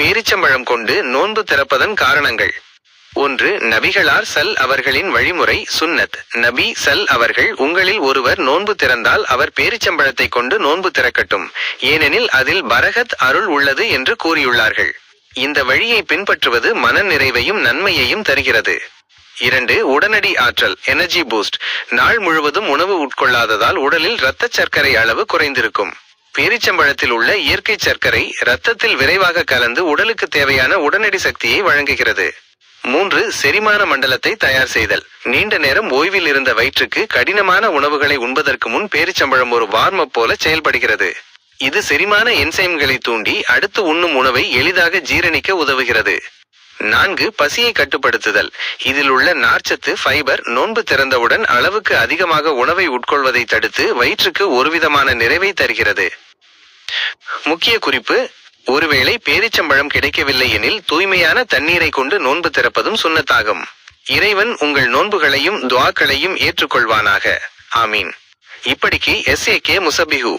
பேரிச்சம்பழம் கொண்டு நோன்பு திறப்பதன் காரணங்கள். ஒன்று நபிகளார் சல் அவர்களின் வழிமுறை சுன்னத். நபி சல் அவர்கள் உங்களில் ஒருவர் நோன்பு திறந்தால் அவர் பேரிச்சம்பழத்தை கொண்டு நோன்பு திறக்கட்டும். ஏனெனில் அதில் பரகத் அருள் உள்ளது என்று கூறியுள்ளார்கள். இந்த வழியை பின்பற்றுவது மன நிறைவையும் நன்மையையும் தருகிறது. இரண்டு உடனடி ஆற்றல் எனர்ஜி பூஸ்ட் நாள் முழுவதும் உணவு உட்கொள்ளாததால் உடலில் இரத்த சர்க்கரை அளவு குறைந்திருக்கும். பேரிச்சம்பழத்தில் உள்ள இயற்கை சர்க்கரை இரத்தத்தில் விரைவாக கலந்து உடலுக்கு தேவையான உடனடி சக்தியை வழங்குகிறது. மூன்று செரிமான மண்டலத்தை தயார் செய்தல். நீண்ட நேரம் ஓய்வில் இருந்த வயிற்றுக்கு கடினமான உணவுகளை உண்பதற்கு முன் பேரிச்சம்பழம் ஒரு வார்மப் போல செயல்படுகிறது. இது செரிமான என்சைம்களை தூண்டி அடுத்து உண்ணும் உணவை எளிதாக ஜீரணிக்க உதவுகிறது. நான்கு பசியை கட்டுப்படுத்துதல். இதில் உள்ள நார்ச்சத்து ஃபைபர் நோன்பு திறந்தவுடன் அளவுக்கு அதிகமாக உணவை உட்கொள்வதை தடுத்து வயிற்றுக்கு ஒருவிதமான நிறைவை தருகிறது. முக்கிய குறிப்பு ஒருவேளை பேரிச்சம்பழம் கிடைக்கவில்லை எனில் தூய்மையான தண்ணீரை கொண்டு நோன்பு திறப்பதும் சுன்னத்தாகும் இறைவன் உங்கள் நோன்புகளையும் துவாக்களையும் ஏற்றுக்கொள்வானாக. ஆமீன். இப்படிக்கு எஸ் ஏ கே முசபிஹு.